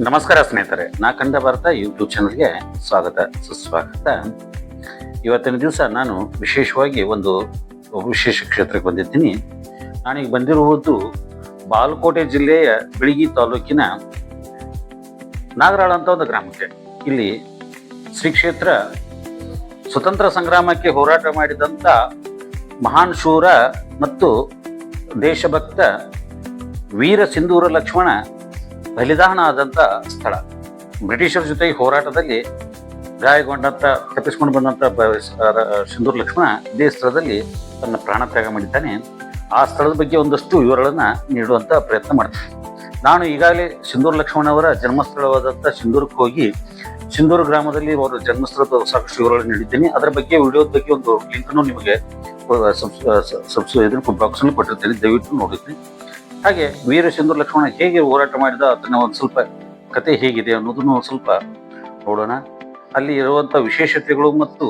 ನಮಸ್ಕಾರ ಸ್ನೇಹಿತರೆ, ನಾ ಕಂಡ ಭಾರತ ಯೂಟ್ಯೂಬ್ ಚಾನಲ್ಗೆ ಸ್ವಾಗತ, ಸುಸ್ವಾಗತ. ಇವತ್ತಿನ ದಿವಸ ನಾನು ವಿಶೇಷವಾಗಿ ಒಂದು ವಿಶೇಷ ಕ್ಷೇತ್ರಕ್ಕೆ ಬಂದಿದ್ದೀನಿ. ನಾನೀಗ ಬಂದಿರುವುದು ಬಾಲಕೋಟೆ ಜಿಲ್ಲೆಯ ಬಿಳಿಗಿ ತಾಲೂಕಿನ ನಾಗರಾಳ ಅಂತ ಒಂದು ಗ್ರಾಮಕ್ಕೆ. ಇಲ್ಲಿ ಶ್ರೀ ಕ್ಷೇತ್ರ ಸ್ವತಂತ್ರ ಸಂಗ್ರಾಮಕ್ಕೆ ಹೋರಾಟ ಮಾಡಿದಂಥ ಮಹಾನ್ ಶೂರ ಮತ್ತು ದೇಶಭಕ್ತ ವೀರ ಸಿಂಧೂರ ಲಕ್ಷ್ಮಣ ಬಲಿದಾನ ಆದಂಥ ಸ್ಥಳ. ಬ್ರಿಟಿಷರ ಜೊತೆ ಹೋರಾಟದಲ್ಲಿ ಗಾಯಗೊಂಡಂತ, ತಪ್ಪಿಸ್ಕೊಂಡು ಬಂದಂಥ ಸಿಂಧೂರ್ ಲಕ್ಷ್ಮಣ ಇದೇ ಸ್ಥಳದಲ್ಲಿ ತನ್ನ ಪ್ರಾಣ ತ್ಯಾಗ ಮಾಡಿದ್ದಾನೆ. ಆ ಸ್ಥಳದ ಬಗ್ಗೆ ಒಂದಷ್ಟು ವಿವರಗಳನ್ನು ನೀಡುವಂಥ ಪ್ರಯತ್ನ ಮಾಡ್ತೀನಿ. ನಾನು ಈಗಾಗಲೇ ಸಿಂಧೂರ್ ಲಕ್ಷ್ಮಣವರ ಜನ್ಮಸ್ಥಳವಾದಂಥ ಸಿಂಧೂರಕ್ಕೆ ಹೋಗಿ ಸಿಂಧೂರು ಗ್ರಾಮದಲ್ಲಿ ಅವರ ಜನ್ಮಸ್ಥಳದ ಸಾಕಷ್ಟು ವಿವರಗಳನ್ನು ನೀಡಿದ್ದೀನಿ. ಅದರ ಬಗ್ಗೆ, ವಿಡಿಯೋದ ಬಗ್ಗೆ ಒಂದು ಲಿಂಕ್ನು ನಿಮಗೆ ಸಬ್ಸ್ ಇದನ್ನು ಬಾಕ್ಸಲ್ಲಿ ಕೊಟ್ಟಿರ್ತೀನಿ. ದಯವಿಟ್ಟು ನೋಡಿದ್ರಿ ಹಾಗೆ ವೀರ ಸಿಂಧೂರ ಲಕ್ಷ್ಮಣ ಹೇಗೆ ಹೋರಾಟ ಮಾಡಿದ ಅದನ್ನ ಒಂದು ಸ್ವಲ್ಪ ಕತೆ ಹೇಗಿದೆ ಅನ್ನೋದನ್ನು ಒಂದು ಸ್ವಲ್ಪ ನೋಡೋಣ. ಅಲ್ಲಿ ಇರುವಂಥ ವಿಶೇಷತೆಗಳು ಮತ್ತು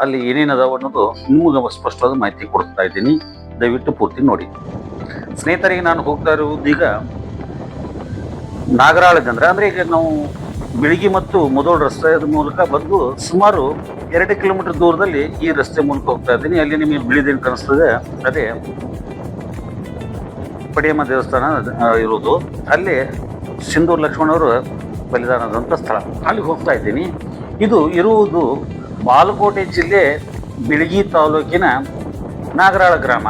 ಅಲ್ಲಿ ಏನೇನದಾವ ಅನ್ನೋದು ನಿಮಗೆ ಸ್ಪಷ್ಟವಾದ ಮಾಹಿತಿ ಕೊಡ್ತಾ ಇದ್ದೀನಿ. ದಯವಿಟ್ಟು ಪೂರ್ತಿ ನೋಡಿ. ಸ್ನೇಹಿತರಿಗೆ ನಾನು ಹೋಗ್ತಾ ಇರುವುದು ಈಗ ನಾಗರಾಳದಂದ್ರೆ ಅಂದ್ರೆ ಈಗ ನಾವು ಬಿಳಿಗಿ ಮತ್ತು ಮೊದಲ ರಸ್ತೆಯ ಮೂಲಕ ಬಂದು ಸುಮಾರು ಎರಡು ಕಿಲೋಮೀಟರ್ ದೂರದಲ್ಲಿ ಈ ರಸ್ತೆ ಮೂಲಕ ಹೋಗ್ತಾ ಇದ್ದೀನಿ. ಅಲ್ಲಿ ನಿಮಗೆ ಬಿಳಿದೇನು ಕಾಣಿಸ್ತದೆ. ಅದೇ ಪಡಿಯಮ್ಮ ದೇವಸ್ಥಾನ ಇರೋದು ಅಲ್ಲಿ ಸಿಂಧೂರ್ ಲಕ್ಷ್ಮಣವರು ಬಲಿದಾನದಂಥ ಸ್ಥಳ. ಅಲ್ಲಿ ಹೋಗ್ತಾ ಇದ್ದೀನಿ. ಇದು ಇರುವುದು ಬಾಲಕೋಟೆ ಜಿಲ್ಲೆ ಬಿಳಗಿ ತಾಲೂಕಿನ ನಾಗರಾಳ ಗ್ರಾಮ.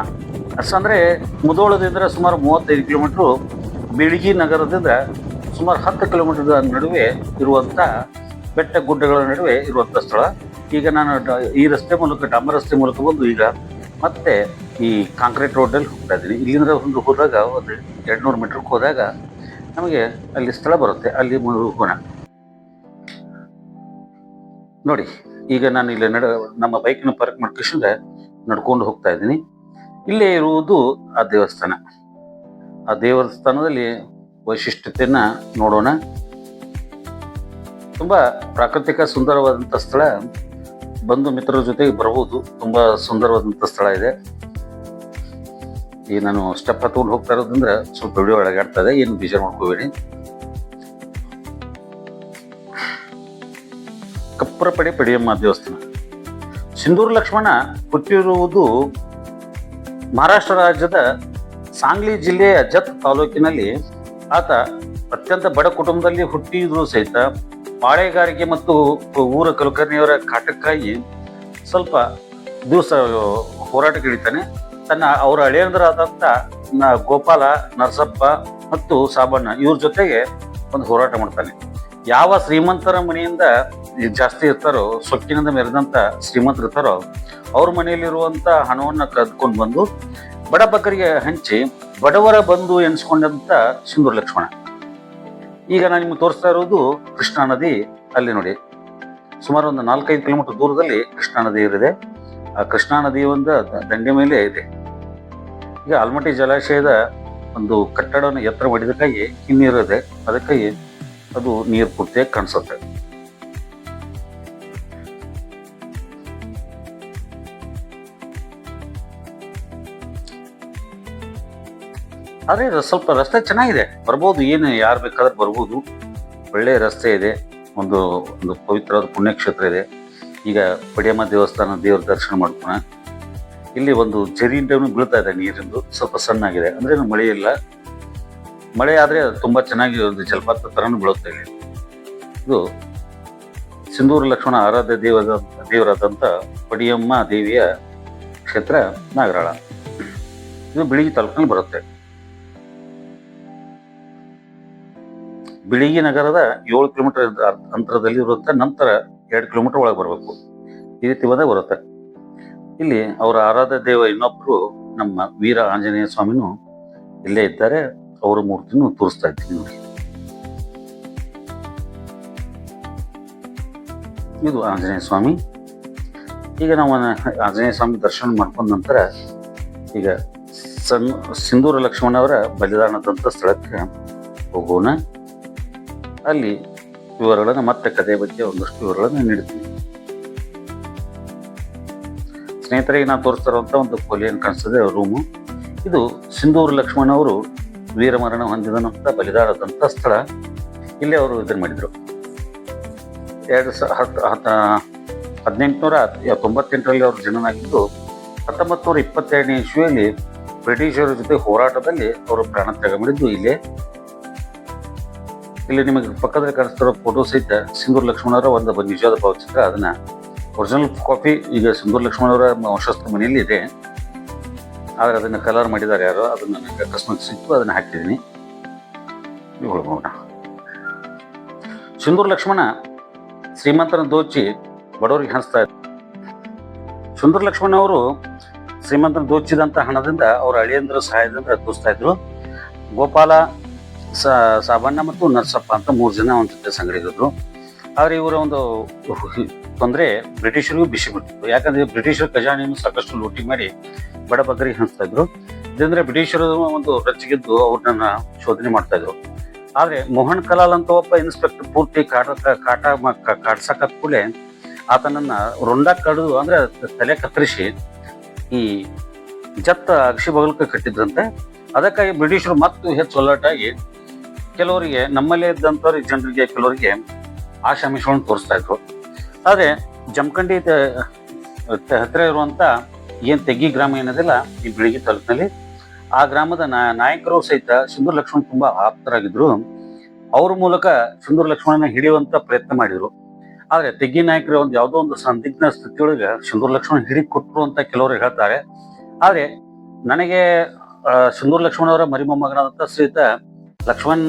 ಅಷ್ಟಂದರೆ ಮುದೋಳದಿಂದ ಸುಮಾರು ಮೂವತ್ತೈದು ಕಿಲೋಮೀಟ್ರು ಬಿಳಗಿ ನಗರದಿಂದ ಸುಮಾರು ಹತ್ತು ಕಿಲೋಮೀಟರ್ ನಡುವೆ ಇರುವಂಥ ಬೆಟ್ಟ ಗುಡ್ಡಗಳ ನಡುವೆ ಇರುವಂಥ ಸ್ಥಳ. ಈಗ ನಾನು ಈ ರಸ್ತೆ ಮೂಲಕ ಡಾಂಬರ್ ರಸ್ತೆ ಮೂಲಕ ಬಂದು ಈಗ ಮತ್ತೆ ಈ ಕಾಂಕ್ರೀಟ್ ರೋಡಲ್ಲಿ ಹೋಗ್ತಾ ಇದ್ದೀನಿ ಇಲ್ಲಿಂದ ಒಂದು ಹೋದಾಗ ಒಂದು ಎರಡು ನೂರು ಮೀಟ್ರ್ಗೆ ಹೋದಾಗ ನಮಗೆ ಅಲ್ಲಿ ಸ್ಥಳ ಬರುತ್ತೆ, ಅಲ್ಲಿ ಹೋಗೋಣ ನೋಡಿ, ಈಗ ನಾನು ಇಲ್ಲಿ ನಡ, ನಮ್ಮ ಬೈಕ್ನ ಪಾರ್ಕ್ ಮಾಡ್ಕೊಂಡ್ರೆ ನಡ್ಕೊಂಡು ಹೋಗ್ತಾ ಇದ್ದೀನಿ. ಇಲ್ಲೇ ಇರುವುದು ಆ ದೇವಸ್ಥಾನ. ಆ ದೇವಸ್ಥಾನದಲ್ಲಿ ವೈಶಿಷ್ಟ್ಯತೆಯನ್ನು ನೋಡೋಣ. ತುಂಬಾ ಪ್ರಾಕೃತಿಕ ಸುಂದರವಾದಂಥ ಸ್ಥಳ. ಬಂಧು ಮಿತ್ರರ ಜೊತೆಗೆ ಬರಬಹುದು. ತುಂಬಾ ಸುಂದರವಾದಂಥ ಸ್ಥಳ ಇದೆ. ಈ ನಾನು ಸ್ಟೆಪ್ ಹತ್ಕೊಂಡು ಹೋಗ್ತಾ ಇರೋದಂದ್ರೆ ಸ್ವಲ್ಪ ವಿಡಿಯೋ ಒಳಗಾಡ್ತದೆ ಏನು ಬೇಜಾರು ಮಾಡ್ಕೋಬೇಡಿ. ಕಪ್ಪರಪಡಿ ಪಡಿಯಮ್ಮ ದೇವಸ್ಥಾನ. ಸಿಂಧೂರು ಲಕ್ಷ್ಮಣ ಹುಟ್ಟಿರುವುದು ಮಹಾರಾಷ್ಟ್ರ ರಾಜ್ಯದ ಸಾಂಗ್ಲಿ ಜಿಲ್ಲೆಯ ಜತ್ ತಾಲೂಕಿನಲ್ಲಿ. ಆತ ಅತ್ಯಂತ ಬಡ ಕುಟುಂಬದಲ್ಲಿ ಹುಟ್ಟಿದ್ರು ಸಹಿತ ಪಾಳೆಗಾರಿಕೆ ಮತ್ತು ಊರ ಕುಲಕರ್ಣಿಯವರ ಕಾಟಕ್ಕಾಗಿ ಸ್ವಲ್ಪ ದಿವಸ ಹೋರಾಟಕ್ಕೆ ಇಳಿತಾನೆ. ತನ್ನ ಅವರ ಹಳೆಯಂದ್ರಾದಂಥ ನ- ಗೋಪಾಲ, ನರಸಪ್ಪ ಮತ್ತು ಸಾಬಣ್ಣ, ಇವ್ರ ಜೊತೆಗೆ ಒಂದು ಹೋರಾಟ ಮಾಡ್ತಾನೆ. ಯಾವ ಶ್ರೀಮಂತರ ಮನೆಯಿಂದ ಜಾಸ್ತಿ ಇರ್ತಾರೋ, ಸೊಕ್ಕಿನಿಂದ ಮೆರೆದಂಥ ಶ್ರೀಮಂತರು ಇರ್ತಾರೋ, ಅವ್ರ ಮನೆಯಲ್ಲಿರುವಂಥ ಹಣವನ್ನು ಕದ್ಕೊಂಡು ಬಂದು ಬಡಬಗ್ಗರಿಗೆ ಹಂಚಿ ಬಡವರ ಬಂಧು ಎನಿಸ್ಕೊಂಡಂಥ ಸಿಂಧೂರ್ ಲಕ್ಷ್ಮಣ. ಈಗ ನಾನು ನಿಮ್ಗೆ ತೋರಿಸ್ತಾ ಇರೋದು ಕೃಷ್ಣಾ ನದಿ, ಅಲ್ಲಿ ನೋಡಿ. ಸುಮಾರು ಒಂದು ನಾಲ್ಕೈದು ಕಿಲೋಮೀಟರ್ ದೂರದಲ್ಲಿ ಕೃಷ್ಣಾ ನದಿ ಇರಿದೆ. ಆ ಕೃಷ್ಣಾ ನದಿ ಒಂದು ದಂಡೆ ಮೇಲೆ ಇದೆ. ಈಗ ಆಲ್ಮಟ್ಟಿ ಜಲಾಶಯದ ಒಂದು ಕಟ್ಟಡವನ್ನು ಎತ್ತರ ಮಾಡಿದಕ್ಕಾಗಿ ಹಿನ್ನೀರಿದೆ. ಅದಕ್ಕಾಗಿ ಅದು ನೀರು ಪೂರ್ತಿಯಾಗಿ ಕಾಣಿಸುತ್ತೆ. ಆದರೆ ಸ್ವಲ್ಪ ರಸ್ತೆ ಚೆನ್ನಾಗಿದೆ. ಬರ್ಬೋದು, ಏನು ಯಾರು ಬೇಕಾದ್ರೆ ಬರ್ಬೋದು. ಒಳ್ಳೆಯ ರಸ್ತೆ ಇದೆ. ಒಂದು ಒಂದು ಪವಿತ್ರವಾದ ಪುಣ್ಯಕ್ಷೇತ್ರ ಇದೆ. ಈಗ ಪಡಿಯಮ್ಮ ದೇವಸ್ಥಾನ ದೇವ್ರ ದರ್ಶನ ಮಾಡ್ಕೋಣ. ಇಲ್ಲಿ ಒಂದು ಜರೀನು ಬೀಳ್ತಾ ಇದೆ ನೀರಿಂದು, ಸ್ವಲ್ಪ ಸಣ್ಣಾಗಿದೆ. ಅಂದ್ರೆ ಮಳೆ ಇಲ್ಲ. ಮಳೆ ಆದರೆ ತುಂಬ ಚೆನ್ನಾಗಿ ಒಂದು ಜಲಪಾತ ಥರನೂ ಬೀಳುತ್ತೆ ಇದು ಸಿಂಧೂರು ಲಕ್ಷ್ಮಣ ಆರಾಧ್ಯ ದೇವದ ದೇವರಾದಂಥ ಪಡಿಯಮ್ಮ ದೇವಿಯ ಕ್ಷೇತ್ರ ನಾಗರಾಳ. ಇದು ಬಿಳಿಗಿ ತಾಲೂಕಲ್ಲಿ ಬರುತ್ತೆ. ಬಿಳಿಗಿ ನಗರದ ಏಳು ಕಿಲೋಮೀಟರ್ ಅಂತರದಲ್ಲಿ ಇರುತ್ತೆ ನಂತರ ಎರಡು ಕಿಲೋಮೀಟರ್ ಒಳಗೆ ಬರಬೇಕು. ಈ ರೀತಿ ಬಂದೇ ಬರುತ್ತೆ. ಇಲ್ಲಿ ಅವರ ಆರಾಧ್ಯ ದೇವ ಇನ್ನೊಬ್ಬರು ನಮ್ಮ ವೀರ ಆಂಜನೇಯ ಸ್ವಾಮಿನೂ ಇಲ್ಲೇ ಇದ್ದಾರೆ. ಅವರ ಮೂರ್ತಿನೂ ತೋರಿಸ್ತಾ ಇದ್ದೀನಿ ನೋಡಿ. ಇದು ಆಂಜನೇಯ ಸ್ವಾಮಿ. ಈಗ ನಾವು ಆಂಜನೇಯ ಸ್ವಾಮಿ ದರ್ಶನ ಮಾಡ್ಕೊಂಡ ನಂತರ ಈಗ ಸಣ್ಣ ಸಿಂಧೂರ ಲಕ್ಷ್ಮಣ ಅವರ ಬಲಿದಾನದಂಥ ಸ್ಥಳಕ್ಕೆ ಹೋಗೋಣ. ಅಲ್ಲಿ ವಿವರಗಳನ್ನು ಮತ್ತೆ ಕಥೆ ಬಗ್ಗೆ ಒಂದಷ್ಟು ವಿವರಗಳನ್ನು ನೀಡ್ತೀನಿ ಸ್ನೇಹಿತರಿಗೆ ನಾವು ತೋರಿಸ್ತಾ ಇರುವಂಥ ಒಂದು ಕೊಲೆ ಏನು ಕಾಣಿಸ್ತದೆ, ರೂಮು. ಇದು ಸಿಂಧೂರು ಲಕ್ಷ್ಮಣ ಅವರು ವೀರಮರಣ ಹೊಂದಿದಂತ ಬಲಿದಾನದಂಥ ಸ್ಥಳ. ಇಲ್ಲಿ ಅವರು ಇದನ್ನು ಮಾಡಿದರು. ಎರಡು ಹದಿನೆಂಟುನೂರ ತೊಂಬತ್ತೆಂಟರಲ್ಲಿ ಅವರು ಜನನಾಗಿದ್ದು ಹತ್ತೊಂಬತ್ತು ನೂರ ಇಪ್ಪತ್ತೆರಡನೇ ಇಸ್ವಿಯಲ್ಲಿ ಬ್ರಿಟಿಷರ ಜೊತೆ ಹೋರಾಟದಲ್ಲಿ ಅವರು ಪ್ರಾಣ ತ್ಯಾಗ ಮಾಡಿದ್ದು ಇಲ್ಲೇ. ಇಲ್ಲಿ ನಿಮಗೆ ಪಕ್ಕದಲ್ಲಿ ಕಾಣಿಸ್ತಿರೋ ಫೋಟೋ ಸಹಿತ ಸಿಂಧೂರ್ ಲಕ್ಷ್ಮಣವರ ಒಂದು ನಿಜವಾದ ಭಾವಚಿತ್ರ. ಅದನ್ನ ಒರಿಜಿನಲ್ ಕಾಪಿ ಈಗ ಸಿಂಧೂರ್ ಲಕ್ಷ್ಮಣವರ ವಂಶಸ್ಥ ಮನೆಯಲ್ಲಿ ಇದೆ. ಆದರೆ ಅದನ್ನು ಕಲರ್ ಮಾಡಿದ್ದಾರೆ ಯಾರೋ, ಅದನ್ನು ನನಗೆ ಅಕಸ್ಮಾತ್ ಸಿಕ್ತು ಅದನ್ನು ಹಾಕಿದ್ದೀನಿ. ನೋಡೋಣ ಸಿಂಧೂರ್ ಲಕ್ಷ್ಮಣ ಶ್ರೀಮಂತನ ದೋಚಿ ಬಡವರಿಗೆ ಹಂಚ್ತಾ ಇದ್ರು ಸುಂದರ ಲಕ್ಷ್ಮಣ ಅವರು ಶ್ರೀಮಂತನ ದೋಚಿದಂತ ಹಣದಿಂದ ಅವರ ಅಳಿಯಂದ್ರ ಸಹಾಯದಿಂದ ತೋರಿಸ್ತಾ ಇದ್ರು. ಗೋಪಾಲ ಸ, ಸಾಬಣ್ಣ ಮತ್ತು ನರ್ಸಪ್ಪ ಅಂತ ಮೂರು ಜನ ಒಂದು ಜೊತೆ ಸಂಗಡಿದ್ರು ಆದರೆ ಇವರ ಒಂದು ತೊಂದರೆ ಬ್ರಿಟಿಷರಿಗೂ ಬಿಸಿ ಬಿಟ್ಟಿತ್ತು ಯಾಕಂದ್ರೆ ಬ್ರಿಟಿಷರ ಖಜಾನೆಯನ್ನು ಸಾಕಷ್ಟು ಲೂಟಿ ಮಾಡಿ ಬಡಬಗ್ಗರಿಗೆ ಹಂಚ್ತಾ ಇದ್ರು. ಇದಂದ್ರೆ ಬ್ರಿಟಿಷರು ಒಂದು ರಚ್ಚಿಗೆದ್ದು ಅವ್ರನ್ನ ಶೋಧನೆ ಮಾಡ್ತಾ ಇದ್ರು. ಆದ್ರೆ ಮೋಹನ್ ಕಲಾಲ್ ಅಂತ ಒಬ್ಬ ಇನ್ಸ್ಪೆಕ್ಟರ್ ಪೂರ್ತಿ ಕಾಟ ಕಾಟ ಕಾಡ್ಸಕ್ ಕೂಡಲೇ ಆತನನ್ನ ರೊಂಡ ಕಡಿದು ಅಂದ್ರೆ ತಲೆ ಕತ್ತರಿಸಿ ಈ ಜತ್ತ ಅಕ್ಷಿ ಬಗಲಕ್ಕೆ ಕಟ್ಟಿದ್ರಂತೆ. ಅದಕ್ಕಾಗಿ ಬ್ರಿಟಿಷರು ಮತ್ತು ಹೆಚ್ಚು ಒಲ್ಲಾಟಾಗಿ ಕೆಲವರಿಗೆ, ನಮ್ಮಲ್ಲೇ ಇದ್ದಂಥವ್ರ ಜನರಿಗೆ ಕೆಲವರಿಗೆ ಆಶಾಮಿಷಗಳನ್ನು ತೋರಿಸ್ತಾ ಇದ್ರು. ಆದರೆ ಜಮಖಂಡಿ ಹತ್ತಿರ ಇರುವಂಥ ಏನು ತೆಗ್ಗಿ ಗ್ರಾಮ ಏನದಿಲ್ಲ, ಈ ಬಿಳಿಗಿ ತಾಲೂಕಿನಲ್ಲಿ, ಆ ಗ್ರಾಮದ ನಾಯಕರು ಸಹಿತ ಸುಂದರ ಲಕ್ಷ್ಮಣ್ ತುಂಬಾ ಆಪ್ತರಾಗಿದ್ರು. ಅವ್ರ ಮೂಲಕ ಸುಂದರ ಲಕ್ಷ್ಮಣನ ಹಿಡಿಯುವಂತ ಪ್ರಯತ್ನ ಮಾಡಿದ್ರು. ಆದರೆ ತೆಗ್ಗಿ ನಾಯಕರ ಒಂದು ಯಾವುದೋ ಒಂದು ಸಂದಿಗ್ಧ ಸ್ಥಿತಿಯೊಳಗೆ ಸುಂದರ ಲಕ್ಷ್ಮಣ ಹಿಡಿ ಕೊಟ್ಟರು ಅಂತ ಕೆಲವರು ಹೇಳ್ತಾರೆ. ಆದರೆ ನನಗೆ ಸುಂದರ ಲಕ್ಷ್ಮಣ ಅವರ ಮರಿಮೊಮ್ಮಗನಾದಂಥ ಶ್ರೀಯುತ ಲಕ್ಷ್ಮಣ್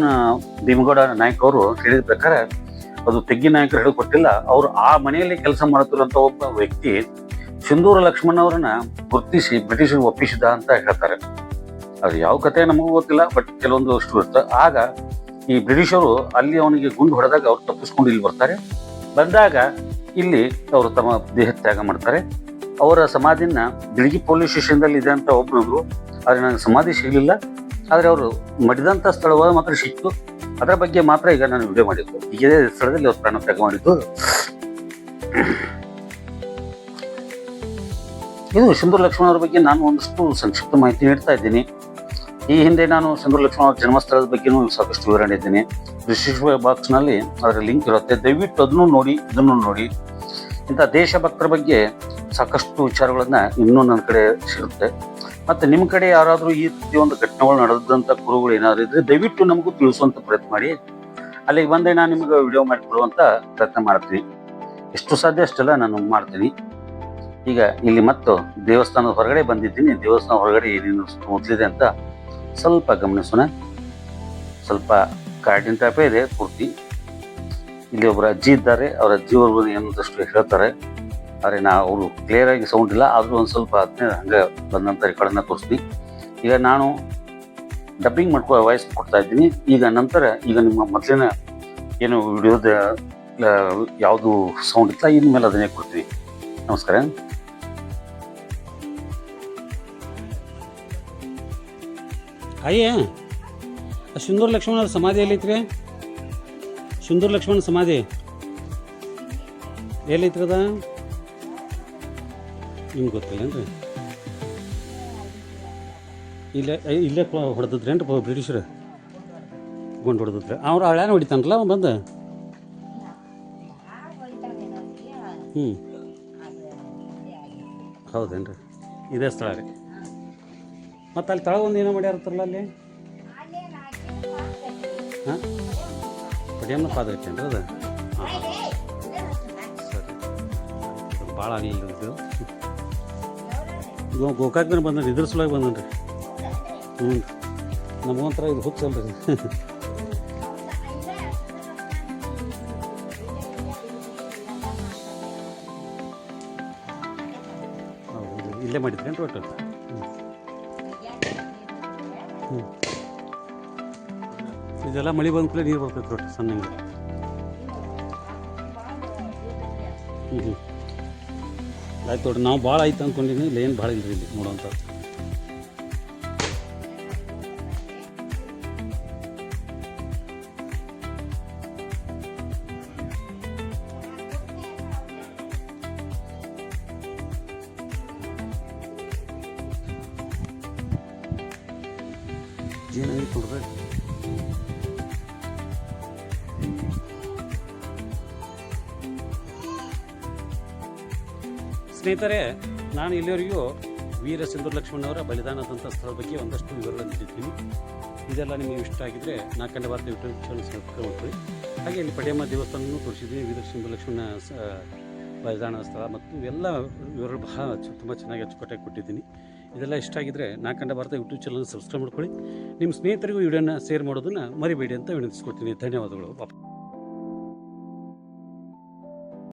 ಭೀಮಗೌಡ ನಾಯಕ್ ಅವರು ಹೇಳಿದ ಪ್ರಕಾರ ಅದು ತೆಗ್ಗಿ ನಾಯಕರು ಹೇಳಿಕೊಟ್ಟಿಲ್ಲ ಅವರು ಆ ಮನೆಯಲ್ಲಿ ಕೆಲಸ ಮಾಡುತ್ತಿರುವಂತ ಒಬ್ಬ ವ್ಯಕ್ತಿ ಸಿಂಧೂರ ಲಕ್ಷ್ಮಣ್ ಅವರನ್ನ ಗುರುತಿಸಿ ಬ್ರಿಟಿಷರು ಒಪ್ಪಿಸಿದ ಅಂತ ಹೇಳ್ತಾರೆ. ಅದು ಯಾವ ಕತೆ ನಮಗೂ ಗೊತ್ತಿಲ್ಲ, ಬಟ್ ಕೆಲವೊಂದು ಅಷ್ಟು ಇರುತ್ತೆ ಆಗ ಈ ಬ್ರಿಟಿಷರು ಅಲ್ಲಿ ಅವನಿಗೆ ಗುಂಡು ಹೊಡೆದಾಗ ಅವ್ರು ತಪ್ಪಿಸ್ಕೊಂಡು ಇಲ್ಲಿ ಬರ್ತಾರೆ. ಬಂದಾಗ ಇಲ್ಲಿ ಅವರು ತಮ್ಮ ದೇಹ ತ್ಯಾಗ ಮಾಡ್ತಾರೆ. ಅವರ ಸಮಾಧಿನ ಬಿಳಿಗಿ ಪೊಲೀಸ್ ಸ್ಟೇಷನ್ದಲ್ಲಿ ಇದೆ ಅಂತ ಒಬ್ಬರು ಆದ್ರೆ ನನಗೆ ಸಮಾಧಿ ಸಿಗಲಿಲ್ಲ. ಆದ್ರೆ ಅವರು ಮಡಿದಂತ ಸ್ಥಳವಾದ ಮಾತ್ರ ಸಿಕ್ತು. ಅದರ ಬಗ್ಗೆ ಮಾತ್ರ ಈಗ ನಾನು ವಿಡಿಯೋ ಮಾಡಿದ್ದು. ಇದೇ ಸ್ಥಳದಲ್ಲಿ ಅವ್ರ ಪ್ರಾಣ ತ್ಯಾಗ ಮಾಡಿದ್ದು. ಇದು ಸಿಂಧೂರ್ ಲಕ್ಷ್ಮಣ ಅವರ ಬಗ್ಗೆ ನಾನು ಒಂದಷ್ಟು ಸಂಕ್ಷಿಪ್ತ ಮಾಹಿತಿ ನೀಡ್ತಾ ಇದ್ದೀನಿ. ಈ ಹಿಂದೆ ನಾನು ಸಿಂಧು ಲಕ್ಷ್ಮಣ ಅವರ ಜನ್ಮಸ್ಥಳದ ಬಗ್ಗೆನೂ ಸಾಕಷ್ಟು ವಿವರಣೆ ಇದ್ದೀನಿ. ವಿಶೇಷ ಬಾಕ್ಸ್ನಲ್ಲಿ ಅದರ ಲಿಂಕ್ ಇರುತ್ತೆ. ದಯವಿಟ್ಟು ಅದನ್ನು ನೋಡಿ, ಇದನ್ನು ನೋಡಿ. ಇಂಥ ದೇಶಭಕ್ತರ ಬಗ್ಗೆ ಸಾಕಷ್ಟು ವಿಚಾರಗಳನ್ನು ಇನ್ನೂ ನನ್ನ ಕಡೆ ಸಿಗುತ್ತೆ. ಮತ್ತೆ ನಿಮ್ಮ ಕಡೆ ಯಾರಾದರೂ ಈ ರೀತಿ ಒಂದು ಘಟನೆಗಳು ನಡೆದಂತ ಕುರುಗಳು ಏನಾದ್ರು ಇದ್ರೆ ದಯವಿಟ್ಟು ನಮಗೂ ತಿಳಿಸುವಂತ ಪ್ರಯತ್ನ ಮಾಡಿ. ಅಲ್ಲಿಗೆ ಬಂದೆ ನಾನು ನಿಮ್ಗೆ ವಿಡಿಯೋ ಮಾಡಿಕೊಡುವಂತ ಪ್ರಯತ್ನ ಮಾಡ್ತೀನಿ. ಎಷ್ಟು ಸಾಧ್ಯ ಅಷ್ಟೆಲ್ಲ ನಾನು ಮಾಡ್ತೀನಿ. ಈಗ ಇಲ್ಲಿ ಮತ್ತು ದೇವಸ್ಥಾನದ ಹೊರಗಡೆ ಬಂದಿದ್ದೀನಿ. ದೇವಸ್ಥಾನ ಹೊರಗಡೆ ಏನೇನು ಮೊದಲಿದೆ ಅಂತ ಸ್ವಲ್ಪ ಗಮನಿಸೋಣ. ಸ್ವಲ್ಪ ಕಾಡಿನ ಟೈಪೇ ಇದೆ, ಪೂರ್ತಿ. ಇಲ್ಲಿ ಒಬ್ಬರು ಅಜ್ಜಿ ಇದ್ದಾರೆ. ಅವರ ಅಜ್ಜಿಯವರು ಏನಂತಷ್ಟು ಹೇಳ್ತಾರೆ. ಆದರೆ ನಾ ಅವರು ಕ್ಲಿಯರ್ ಆಗಿ ಸೌಂಡ್ ಇಲ್ಲ. ಆದರೂ ಒಂದು ಸ್ವಲ್ಪ ಅದನ್ನೇ ಹಂಗೆ ಬಂದಂಥ ರೆಕಾರ್ಡನ್ನ ತೋರಿಸ್ತೀನಿ ಈಗ ನಾನು ಡಬ್ಬಿಂಗ್ ಮಾಡ್ಕೊ ವಾಯ್ಸ್ ಕೊಡ್ತಾ ಇದ್ದೀನಿ. ಈಗ ನಂತರ ಈಗ ನಿಮ್ಮ ಮೊದಲಿನ ಏನು ವಿಡಿಯೋದ ಯಾವುದು ಸೌಂಡ್ ಇತ್ತ ಇನ್ಮೇಲೆ ಅದನ್ನೇ ಕೊಡ್ತೀವಿ. ನಮಸ್ಕಾರ. ಅಯ್ಯೇ, ಸುಂದರ ಲಕ್ಷ್ಮಣರ ಸಮಾಧಿ ಎಲ್ಲೈತ್ರಿ? ಸುಂದರ ಲಕ್ಷ್ಮಣ ಸಮಾಧಿ. ಎಲ್ಲೈತ್ರಿ ಅದ ಗೊತ್ತಿಲ್ಲ ಗೊತ್ತಿಲ್ಲೇನ್ರಿ ಇಲ್ಲೇ ಇಲ್ಲೇ ರೀ ಬ್ರಿಟಿಷರು? ಗುಂಡು ಹೊಡೆದಿದ್ರೆ. ಅವ್ರು ಹಳ್ಯಾನ ಹೊಡಿತಾನಲ್ಲ ಅವ್ನು ಬಂದು? ಹ್ಞೂ ರೀ ಇದೇ ಸ್ಥಳ ರೀ. ಮತ್ತು ಅಲ್ಲಿ ತಳ ಒಂದು ಏನೋ ಮಾಡ್ಯಾರತ್ತಲ್ಲ ಅಲ್ಲಿ? ಹಾಂ? ಪಡಿಯಮ್ಮನ ಪಾದ ರೀ ಅದು? ಹಾಂ. ಸರಿ. ಭಾಳ ಆಗಲಿಲ್ಲ ಇದು ಇವ ಗೋಕಾಕ್ದನ ಬಂದ್ರಿ ಇದ್ರ ಸಲುವಾಗಿ ಬಂದನ್ರಿ. ಹ್ಞೂ. ನಮಗೊಂಥರ ಇದು ಹುಚ್ಚಲ್ರಿ. ಹೌದು, ಇಲ್ಲೇ ರೊಟ್ಟಿ ಒಟ್ಟು ಇದೆಲ್ಲ ಮಳೆ ಬಂದ ಕೂಡಲೇ ನೀರು ಬರ್ತೈತೆ ರೊಟ್ಟಿ ಸಣ್ಣ ಹ್ಞೂ ಹ್ಞೂ. ಆಯ್ತು ನೋಡ್ರಿ ನಾವು ಭಾಳ ಆಯ್ತು ಅಂದ್ಕೊಂಡಿನಿ ಇಲ್ಲಿ ಏನು ಭಾಳ ಇಲ್ರಿ ಇಲ್ಲಿ ನೋಡೋಂಥ ಏನಾಗಿತ್ತು ನೋಡ್ರಿ ಸ್ನೇಹಿತರೆ, ನಾನು ಇಲ್ಲಿವರೆಗೂ ವೀರ ಸಿಂಧೂರ್ ಲಕ್ಷ್ಮಣವರ ಬಲಿದಾನದಂಥ ಸ್ಥಳದ ಬಗ್ಗೆ ಒಂದಷ್ಟು ವಿವರಗಳನ್ನು ನೀಡಿದ್ದೀನಿ ಇದೆಲ್ಲ ನಿಮಗೆ ಇಷ್ಟ ಆಗಿದ್ದರೆ ನಾ ಕಂಡ ಯೂಟ್ಯೂಬ್ ಚಾನಲ್ ಸಬ್ಸ್ಕ್ರೈಬ್ ಮಾಡ್ಕೊಳ್ಳಿ. ಹಾಗೆ ಇಲ್ಲಿ ಪಡೆಯಮ್ಮ ದೇವಸ್ಥಾನವನ್ನು ತೋರಿಸಿದ್ದೀನಿ ವೀರ ಸಿಂಧೂರ್ ಲಕ್ಷ್ಮಣ ಬಲಿದಾನ ಸ್ಥಳ ಮತ್ತು ಎಲ್ಲ ವಿವರಗಳು ಬಹಳ ತುಂಬ ಚೆನ್ನಾಗಿ ಅಚ್ಚುಕಟ್ಟಾಗಿ ಕೊಟ್ಟಿದ್ದೀನಿ. ಇದೆಲ್ಲ ಇಷ್ಟ ಆಗಿದ್ದರೆ ನಾ ಕಂಡ ಭಾರತ ಯೂಟ್ಯೂಬ್ ಚಾನಲ್ ಸಬ್ಸ್ಕ್ರೈಬ್ ಮಾಡ್ಕೊಳ್ಳಿ. ನಿಮ್ಮ ಸ್ನೇಹಿತರಿಗೂ ವಿಡಿಯೋನ ಶೇರ್ ಮಾಡೋದನ್ನು ಮರಿಬೇಡಿ ಅಂತ ವಿನಂತಿಸ್ಕೊಡ್ತೀನಿ. ಧನ್ಯವಾದಗಳು.